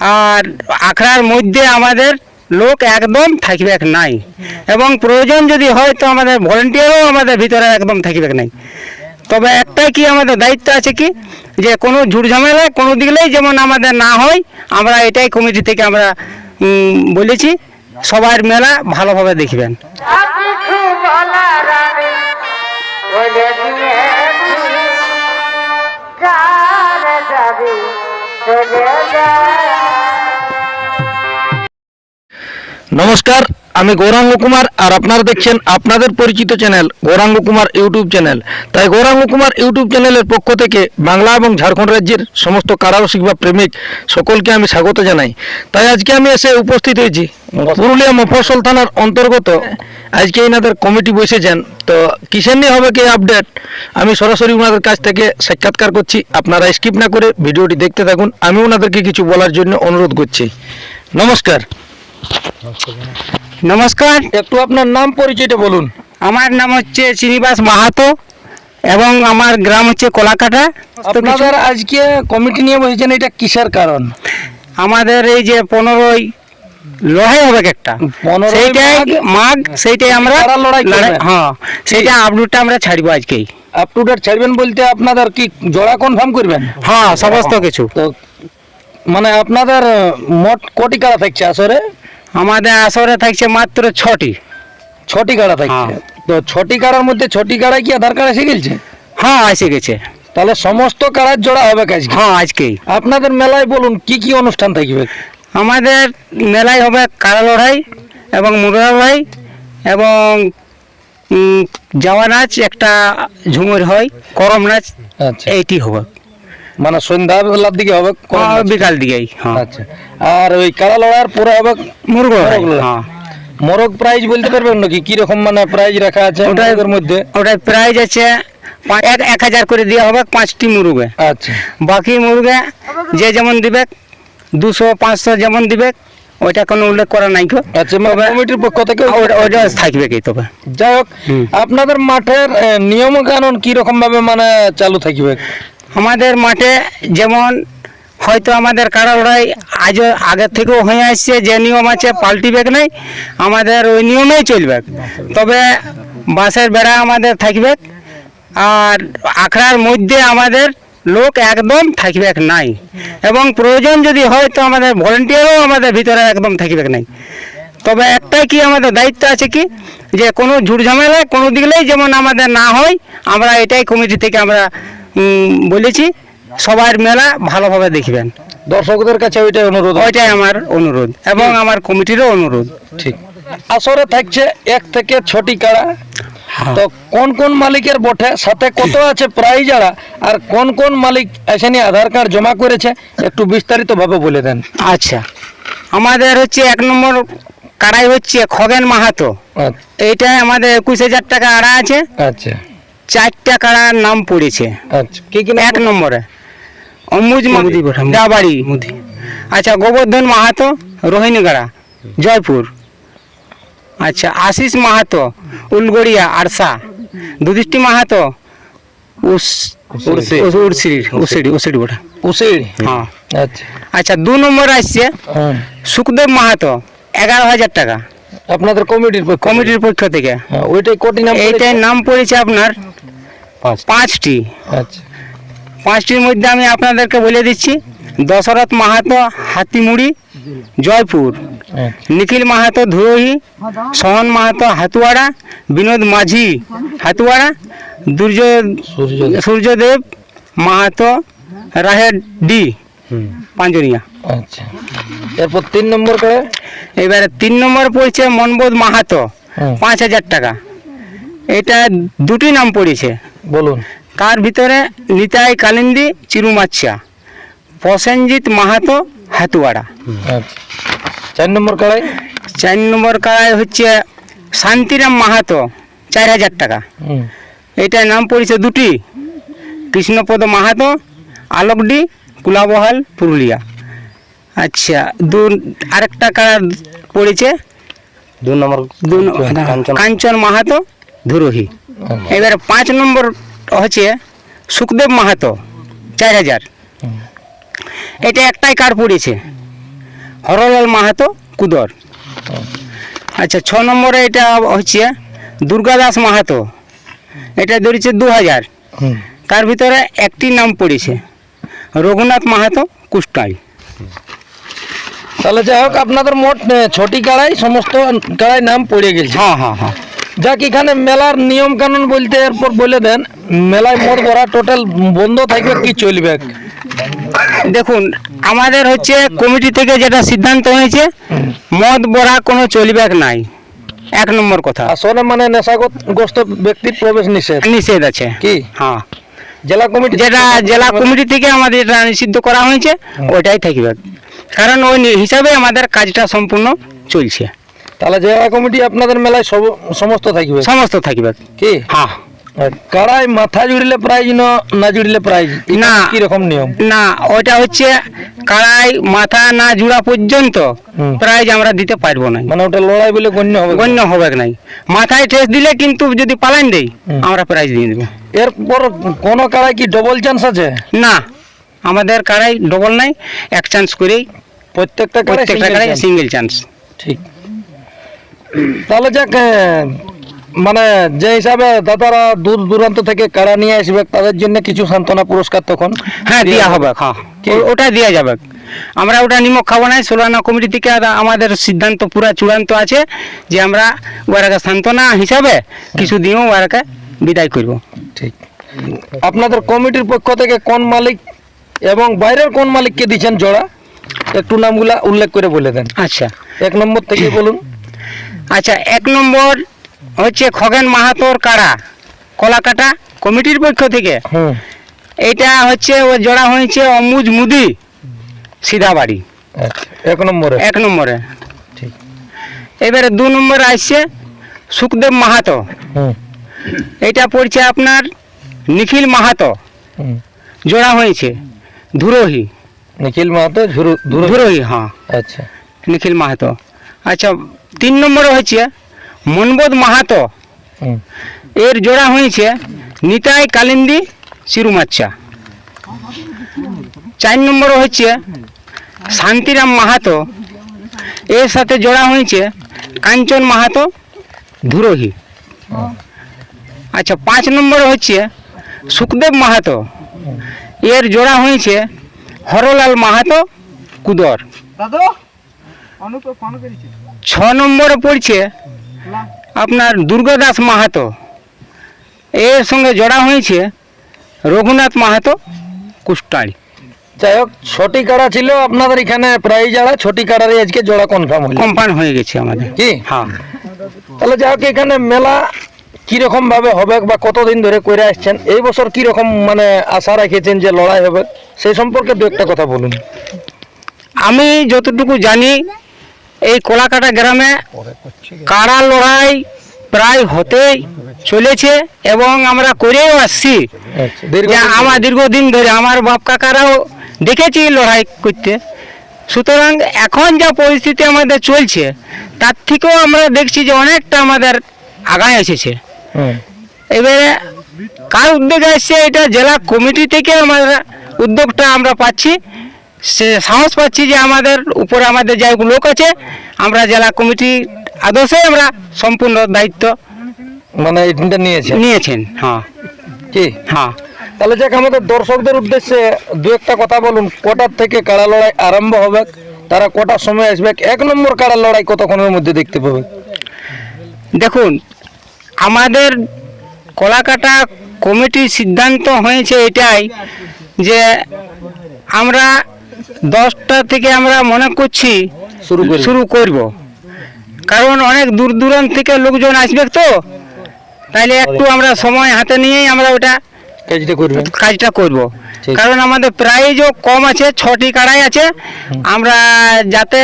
আর আখড়ার মধ্যে আমাদের লোক একদম থাকবে নাই। এবং প্রয়োজন যদি হয় তো আমাদের ভলেন্টিয়ারও আমাদের ভিতরে একদম থাকবে নাই। তবে একটাই কি আমাদের দায়িত্ব আছে কি? যে কোনো ঝুট ঝামেলা কোনো দিকলেই যেমন আমাদের না হয়, আমরা এটাই কমিটি থেকে আমরা বলেছি, সবার মেলা ভালোভাবে দেখবেন। নমস্কার আমি গৌরাঙ্গ কুমার আর আপনারা দেখছেন আপনাদের পরিচিত channel Gouranga Kumar YouTube channel. তাই গৌরাঙ্গ কুমার ইউটিউব চ্যানেলের পক্ষ থেকে বাংলা এবং ঝাড়খণ্ড রাজ্যের সমস্ত কারারসিক বা প্রেমিক সকলকে আমি স্বাগত জানাই। তাই আজকে আমি এসে উপস্থিত হয়েছি পুরুলিয়া মফস্বল থানার অন্তর্গত। আজকে এনাদের কমিটি বসেছেন তো কিসের নিয়ে হবে কি আপডেট? আমি সরাসরি ওনাদের কাছ থেকে সাক্ষাৎকার করছি। আপনারা স্কিপ না করে ভিডিওটি দেখতে থাকুন। আমি ওনাদেরকে কিছু বলার জন্য অনুরোধ করছি। নমস্কার। নমস্কার। একটু আপনার নাম পরিচয়টা বলুন। আমার নাম হচ্ছে শ্রীনিবাস মাহাতো এবং আমার গ্রাম হচ্ছে কলাকাটা। আপনাদের আজকে কমিটি নিয়ে বসেছেন এটা কিসের কারণ? আমাদের এই যে পনেরোই লড়াই হবে একটা। 15ই সেইটাই মাঘ- সেইটাই আমরা লড়াই হ্যাঁ সেইটা আপডেটটা আমরা ছাড়বো আজকেই। আপ টু ডেট ছাড়বেন বলতে আপনাদের কি জোড়া কনফার্ম করবেন? হ্যাঁ সমস্ত কিছু। তো মানে আপনাদের মোট কোটি কারা থাকছে আসরে? আমাদের আসরে থাকছে মাত্র ছটি। ছটি কাড়া থাকছে? হ্যাঁ। তো ছটি কাড়ার মধ্যে ছটি কাড়া কি আধার কার্ড এসে গেছে হ্যাঁ এসে গেছে। তাহলে সমস্ত কাড়ার জোড়া হবে কাজ হ্যাঁ আজকেই। আপনাদের মেলায় বলুন কি কি অনুষ্ঠান থাকবে? আমাদের মেলায় হবে কারা লড়াই এবং মুরগা লড়াই এবং জাওয়া নাচ একটা ঝুমুর হয় করম নাচ আচ্ছা। এইটি হবে। মানে সন্ধ্যা বেলার দিকে হবে হ্যাঁ? বিকাল দিকেই হ্যাঁ। আচ্ছা। আর ওই কাড়া লড়ার পরে হবে মুরগো মোরগ হ্যাঁ। মোরগ প্রাইজ বলতে পারবেন নাকি? কি রকম মানে প্রাইজ রাখা আছে মোরগের মধ্যে? ওটার প্রাইজ আছে এক হাজার করে দেওয়া হবে পাঁচটি মুরগে। আচ্ছা। বাকি মুরগে যে যেমন দিবে দুশো পাঁচশো যেমন দিবে ওইটা কোনো উল্লেখ করা নাই আচ্ছা মানে কমিটির পক্ষ থেকে ওটা- ওটা থাকবে কি তবে? যাই হোক আপনাদের মাঠের নিয়ম কানুন কি রকম ভাবে মানে চালু থাকবে? আমাদের মাঠে যেমন হয়তো আমাদের কারা লড়াই আজও আগের থেকেও হয়ে আসছে, যে নিয়ম আছে পাল্টিবে নাই, আমাদের ওই নিয়মেই চলবে। তবে বাঁশের বেড়া আমাদের থাকবে আর আখড়ার মধ্যে আমাদের লোক একদম থাকবে নাই। এবং প্রয়োজন যদি হয় তো আমাদের ভলেন্টিয়ারও আমাদের ভিতরে একদম থাকবে নাই। তবে একটাই কি আমাদের দায়িত্ব আছে কি, যে কোনো ঝুট ঝামেলা কোনো দিকলেই যেমন আমাদের না হয়, আমরা এটাই কমিটি থেকে আমরা বলেছি সবার মেলা ভালোভাবে দেখবেন। দর্শকদের কাছে ওইটাই অনুরোধ। ওইটাই আমার অনুরোধ এবং আমার কমিটিরও অনুরোধ। ঠিক। আসরে থাকছে এক থেকে ছটি কাড়া। তো কোন কোন মালিকের বটে সাথে কত আছে প্রাইজ যারা আর কোন কোন মালিক এসে আধার কার্ড জমা করেছে একটু বিস্তারিত ভাবে বলে দেন। আচ্ছা। আমাদের হচ্ছে এক নম্বর কাড়াই হচ্ছে খগেন মাহাতো। আচ্ছা, এইটাই আমাদের একুশ হাজার টাকা আড়া আছে। আচ্ছা। চারটা কাড়ার নাম পড়েছে। আচ্ছা কি কি এক নম্বরে। অম্বুজ ডাবাড়ি আচ্ছা গোবর্ধন মাহাতো রোহিণীগড়া জয়পুর। আচ্ছা আশিস মাহাতো উলগড়িয়া আরসা। দুদিষ্টি মাহাতো হ্যাঁ। আচ্ছা। আচ্ছা দু নম্বর আসছে হুম। সুখদেব মাহাতো এগারো হাজার টাকা। আপনাদের কমিটির কমিটির পক্ষ থেকে। হ্যাঁ, ওইটাই কোটি নাম এইটার নাম পড়েছে আপনার পাঁচটি। আচ্ছা। পাঁচটির মধ্যে আমি আপনাদেরকে বলে দিচ্ছি দশরথ মাহাতো হাতিমুড়ি জয়পুর। আচ্ছা। নিখিল মাহাতো ধুরোহি সোহন মাহাতো হাতুয়াড়া বিনোদ মাঝি হাতুয়াড়া দুর্য সূর্যদেব। মাহাতো রাহের ডি পাঞ্জনিয়া। আচ্ছা। এরপর তিন নম্বর করে? এবারে তিন নম্বর পড়ছে মনবোধ মাহাতো পাঁচ হাজার টাকা। এটা দুটি নাম পড়েছে। বলুন। তার ভিতরে? নিতাই কালিন্দি চিরুমাচ্ছা। প্রসেনজিৎ মাহাতো হাতুয়াড়া। চার নম্বর কড়াই? চার নম্বর কাড়াই হচ্ছে শান্তিরাম মাহাতো চার হাজার টাকা। এটার নাম পড়েছে দুটি। কৃষ্ণপদ মাহাতো আলোকডি কুলাবহাল পুরুলিয়া। আচ্ছা দু আরেকটা কাড়া পড়েছে। দু নম্বর কাঞ্চন। মাহাতো। ধুরোহি। এবারে পাঁচ নম্বর হচ্ছে সুখদেব মাহাতো চার হাজার। এটা একটাই কার পড়েছে? হরলাল মাহাতো কুদর। আচ্ছা ছ নম্বরে এটা হচ্ছে দুর্গাদাস মাহাতো। এটা ধরেছে দু হাজার। তার ভিতরে একটি নাম পড়েছে রঘুনাথ মাহাতো কুষ্টাই। তাহলে যাই হোক আপনাদের মোট ছটি কাড়াই সমস্ত কাড়াই নাম পড়ে গেছে। হ্যাঁ হ্যাঁ হ্যাঁ। যাক এখানে মেলার নিয়ম কানুন বলতে এরপর বলে দেন মেলায় মোট ভরা টোটাল বন্ধ থাকবে কি চলবে? দেখুন আমাদের হচ্ছে কমিটি থেকে যেটা সিদ্ধান্ত হয়েছে মদ বড়া কোনো চলবে নাই। এক নম্বর কথা। আসলে মানে নেশাগ্রস্ত ব্যক্তির প্রবেশ নিষেধ? নিষেধ আছে। কি? হ্যাঁ। জেলা কমিটি যেটা জেলা কমিটি থেকে আমাদের এটা নিষিদ্ধ করা হয়েছে ওইটাই থাকবে। কারণ ওই হিসাবে আমাদের কাজটা সম্পূর্ণ চলছে। তাহলে জেলা কমিটি আপনাদের মেলায় সব সমস্ত থাকবে? সমস্ত থাকবে। কি? হ্যাঁ। কাড়াই মাথা জুড়লে প্রাইজ না জুড়লে প্রাইজ? না। কি রকম নিয়ম? না ওইটা হচ্ছে কাড়াই মাথা না জুড়া পর্যন্ত প্রাইজ আমরা দিতে পারব না। মানে ওটা লড়াই বলে গণ্য হবে গণ্য হবে নাই। মাথায় ঠেস দিলে কিন্তু যদি পালান দেই আমরা প্রাইজ দিয়ে দেবো। এরপর কোন কাড়াই কি ডবল চান্স আছে? না আমাদের কাড়াই ডবল নাই এক চান্স করেই প্রত্যেকটা প্রত্যেকটা chance? সিঙ্গেল চান্স ঠিক। তাহলে যাক মানে যে হিসাবে দাদারা দূর দূরান্ত থেকে কারা নিয়ে আসবে তাদের জন্য কিছু সান্ত্বনা পুরস্কার তখন? হ্যাঁ দেওয়া হবে। হ্যাঁ ওটা দেওয়া যাবে। আমরা ওটা নিমক খাব না সোলানা কমিটি থেকে আমাদের সিদ্ধান্ত পুরো চূড়ান্ত আছে যে আমরা ওরাকে সান্ত্বনা হিসাবে কিছু দিয়েও ওরাকে বিদায় করব। ঠিক। আপনাদের কমিটির পক্ষ থেকে কোন মালিক এবং বাইরের কোন মালিককে দিচ্ছেন জোড়া? একটু নামগুলা উল্লেখ করে বলে দেন। আচ্ছা। এক নম্বর থেকে বলুন। আচ্ছা এক নম্বর হচ্ছে খগেন মাহাতোর কাড়া কলাকাটা কমিটির পক্ষ থেকে। এইটা হচ্ছে ও জোড়া হয়েছে অমুজ মুদি সিধাবাড়ি। আচ্ছা, এক নম্বরে। এক নম্বরে। ঠিক। এবারে দু নম্বরে আসছে সুখদেব মাহাতো। এটা পড়ছে আপনার নিখিল মাহাতো। জোড়া হয়েছে ধুরোহি। নিখিল মাহাতো ধুরোহি হ্যাঁ। আচ্ছা। নিখিল মাহাতো। আচ্ছা তিন নম্বরে হয়েছে মনবোধ মাহাতো। এর জোড়া হয়েছে নিতাই কালিন্দি চিরুমাচ্চা চার নম্বরে হচ্ছে শান্তিরাম মাহাতো। এর সাথে জোড়া হয়েছে কাঞ্চন মাহাতো ধুরোহি। আচ্ছা পাঁচ নম্বরে হচ্ছে সুখদেব মাহাতো। এর জোড়া হয়েছে হরলাল মাহাতো কুদর। ছ নম্বরে পড়ছে আপনার দুর্গাদাস মাহাতো। এর সঙ্গে জোড়া হয়েছে রঘুনাথ মাহাতো কুষ্টাড়ি যাই হোক ছটি কাড়া ছিল আপনাদের এখানে প্রায় যারা ছটি কাড়ারই আজকে জোড়া কনফার্ম হলো। কম্পাউন্ড হয়ে গেছে আমাদের। কি? হ্যাঁ। তাহলে যাই হোক এখানে মেলা কীরকম ভাবে হবে বা কতদিন ধরে করে আসছেন এই বছর কীরকম মানে আশা রাখেছেন যে লড়াই হবে সেই সম্পর্কে দু একটা কথা বলুন। আমি যতটুকু জানি এই কোলাকাটা গ্রামে কাড়া লড়াই প্রায় হতেই চলেছে এবং আমরা করেও আসছি। আমার দীর্ঘদিন ধরে আমার বাপ কাকারাও দেখেছি লড়াই করতে। সুতরাং এখন যা পরিস্থিতি আমাদের চলছে তার থেকেও আমরা দেখছি যে অনেকটা আমাদের আগায় এসেছে। এবারে কার উদ্যোগে আসছে এটা জেলা কমিটি থেকে আমরা উদ্যোগটা আমরা পাচ্ছি। সে সাহস পাচ্ছি যে আমাদের উপরে আমাদের যে লোক আছে আমরা জেলা কমিটি আদর্শে আমরা সম্পূর্ণ দায়িত্ব মানে এটা নিয়েছে নিয়েছেন হ্যাঁ। কি হ্যাঁ। তাহলে যাক আমাদের দর্শকদের উদ্দেশ্যে দু একটা কথা বলুন কটার থেকে কাড়া লড়াই আরম্ভ হবে তারা কটার সময় আসবে এক নম্বর কাড়া লড়াই কতক্ষণের মধ্যে দেখতে পাবে? দেখুন আমাদের কলাকাটা কমিটির সিদ্ধান্ত হয়েছে এটাই যে আমরা দশটা থেকে আমরা মনে করছি শুরু শুরু করব। কারণ অনেক দূর দূরান্ত থেকে লোকজন আসবে তো। তাইলে একটু আমরা সময় হাতে নিয়েই আমরা ওটা কাজটা করবেন কাজটা করব। কারণ আমাদের প্রাইজও কম আছে ছটি কাড়াই আছে। আমরা যাতে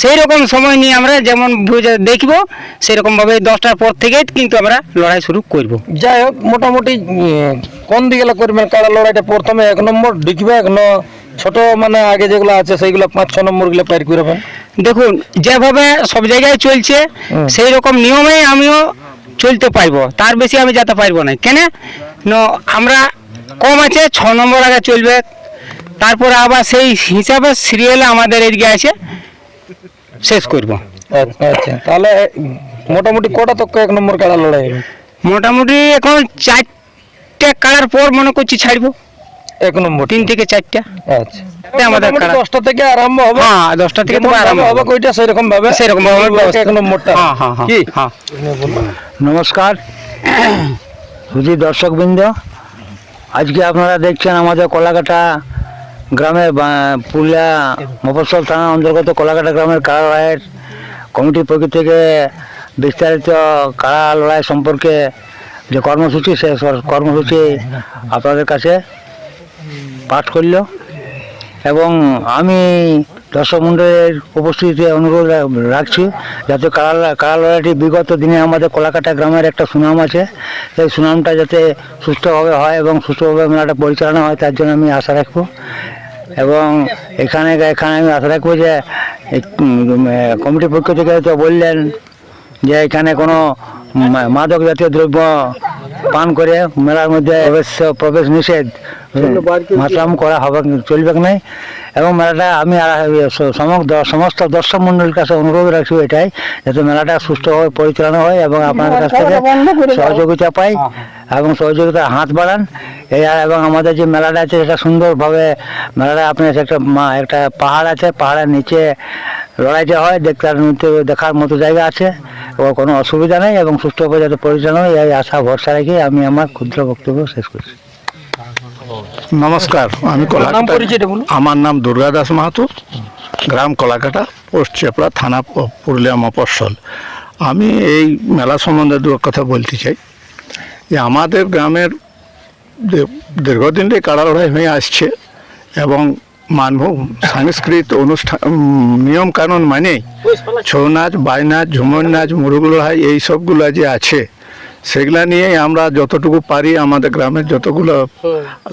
সেই রকম সময় নিয়ে আমরা যেমন দেখব সেরকমভাবে দশটার পর থেকেই কিন্তু আমরা লড়াই শুরু করব। যাই হোক মোটামুটি কোন দিকে করবেন? কাড়া লড়াইটা প্রথমে এক নম্বর ঢুকবে ন ছোট মানে আগে যেগুলো আছে সেইগুলো পাঁচ ছ নম্বরগুলো পার করবেন দেখুন যেভাবে সব জায়গায় চলছে সেই রকম নিয়মেই আমিও চলতে পারব। তার বেশি আমি যেতে পারব না। কেন? ন আমরা কম আছে ছ নম্বর আগে চলবে। তারপরে আবার সেই হিসাবে সিরিয়ালে আমাদের এদিকে আছে শেষ করব। আচ্ছা তাহলে মোটামুটি কটা তক এক নম্বর কাড়া লড়াই মোটামুটি এখন চারটে কাড়ার পর মনে করছি ছাড়বো। এক নম্বর তিন থেকে চারটা? আচ্ছা। আমাদের দশটা থেকে আরম্ভ হবে। হ্যাঁ দশটা থেকে তো আরম্ভ হবে হবে। ওইটা সেরকম ভাবে সেরকম ভাবে এক নম্বরটা। হ্যাঁ হ্যাঁ হ্যাঁ কি? হ্যাঁ। নমস্কার। সুধী দর্শকবৃন্দ। আজকে আপনারা দেখছেন আমাদের কলাকাটা গ্রামের বা- পুরুলিয়া মফস্বল থানার অন্তর্গত কলাকাটা গ্রামের কারা লড়াইয়ের কমিটির পক্ষ থেকে বিস্তারিত কারা লড়াই সম্পর্কে যে কর্মসূচি সে কর্মসূচি আপনাদের কাছে পাঠ করল এবং আমি দর্শক মণ্ডলের উপস্থিতিতে অনুরোধ রাখছি যাতে কারা কারা লড়াইটি বিগত দিনে আমাদের কলাকাটা গ্রামের একটা সুনাম আছে। সেই সুনামটা যাতে সুস্থভাবে হয় এবং সুস্থভাবে মেলাটা পরিচালনা হয়, তার জন্য আমি আশা রাখব। এবং এখানে এখানে আমি আশা রাখব যে কমিটির পক্ষ থেকে তো বললেন যে, এখানে কোনো মাদক জাতীয় দ্রব্য পান করে মেলার মধ্যে অবশ্য প্রবেশ নিষেধ। মাতলাম করা হবে চলবে নাই? এবং মেলাটা আমি সমস্ত দর্শক মন্ডলীর কাছে অনুরোধ রাখছি এটাই যাতে মেলাটা সুষ্ঠুভাবে পরিচালনা হয় এবং আপনার কাছ থেকে সহযোগিতা পাই এবং সহযোগিতার হাত বাড়ান। এবং আমাদের যে মেলাটা আছে সেটা সুন্দরভাবে মেলাটা আপনার একটা একটা পাহাড় আছে পাহাড়ের নিচে লড়াইটা হয় দেখতে দেখার মতো জায়গা আছে। কোনো অসুবিধা নেই এবং সুষ্ঠুভাবে যাতে পরিচালনা হয় এই আশা ভরসা রেখে আমি আমার ক্ষুদ্র বক্তব্য শেষ করছি। নমস্কার আমি কলাকাটা আমার নাম দুর্গা দাস মাহাতো গ্রাম কলাকাটা পোস্ট চেপড়া থানা পুরুলিয়া মফস্বল। আমি এই মেলা সম্বন্ধে দু কথা বলতে চাই। যে আমাদের গ্রামের দীর্ঘদিন ধরে কাড়া লড়াই হয়ে আসছে এবং মানব সাংস্কৃতিক অনুষ্ঠান উম, নিয়ম কানুন মানেই ছৌ নাচ বাই নাচ ঝুমর নাচ মুরুগ এই সবগুলো যে আছে সেগুলা নিয়েই আমরা যতটুকু পারি আমাদের গ্রামের যতগুলো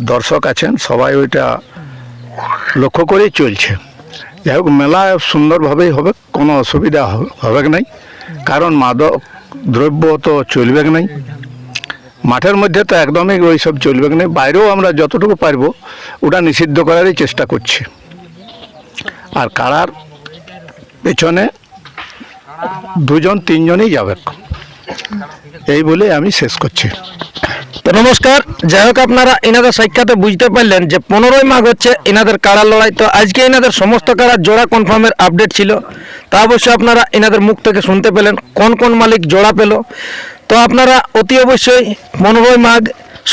দর্শক আছেন সবাই ওইটা লক্ষ্য করেই চলছে। যাই হোক মেলা সুন্দরভাবেই হবে কোনো অসুবিধা হবে নাই। কারণ মাদক দ্রব্য তো চলবে নাই। মাঠের মধ্যে তো একদমই ওই সব চলবে না। বাইরেও আমরা যতটুকু পারব, ওটা নিষিদ্ধ করারই চেষ্টা করছি। আর কারার পেছনে দুজন, তিনজনই যাবে। এই বলে আমি শেষ করছি। তো নমস্কার, যাই হোক আপনারা এনাদের সাক্ষাতে বুঝতে পারলেন যে পনেরোই মাঘ হচ্ছে এনাদের কাড়া লড়াই। তো আজকে এনাদের সমস্ত কাড়া জোড়া কনফার্মের আপডেট ছিল। তা অবশ্যই আপনারা এনাদের মুখ থেকে শুনতে পেলেন, কোন কোন মালিক জোড়া পেল। তো আপনারা অতি অবশ্যই মনোভয় মাঘ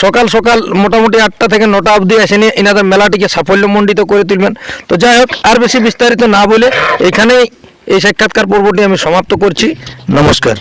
সকাল সকাল মোটামুটি আটটা থেকে নটা অবধি এসে নিয়ে এনাদের মেলাটিকে সাফল্যমণ্ডিত করে তুলবেন। তো যাই হোক, আর বেশি বিস্তারিত না বলে এখানেই এই সাক্ষাৎকার পর্বটি আমি সমাপ্ত করছি। নমস্কার।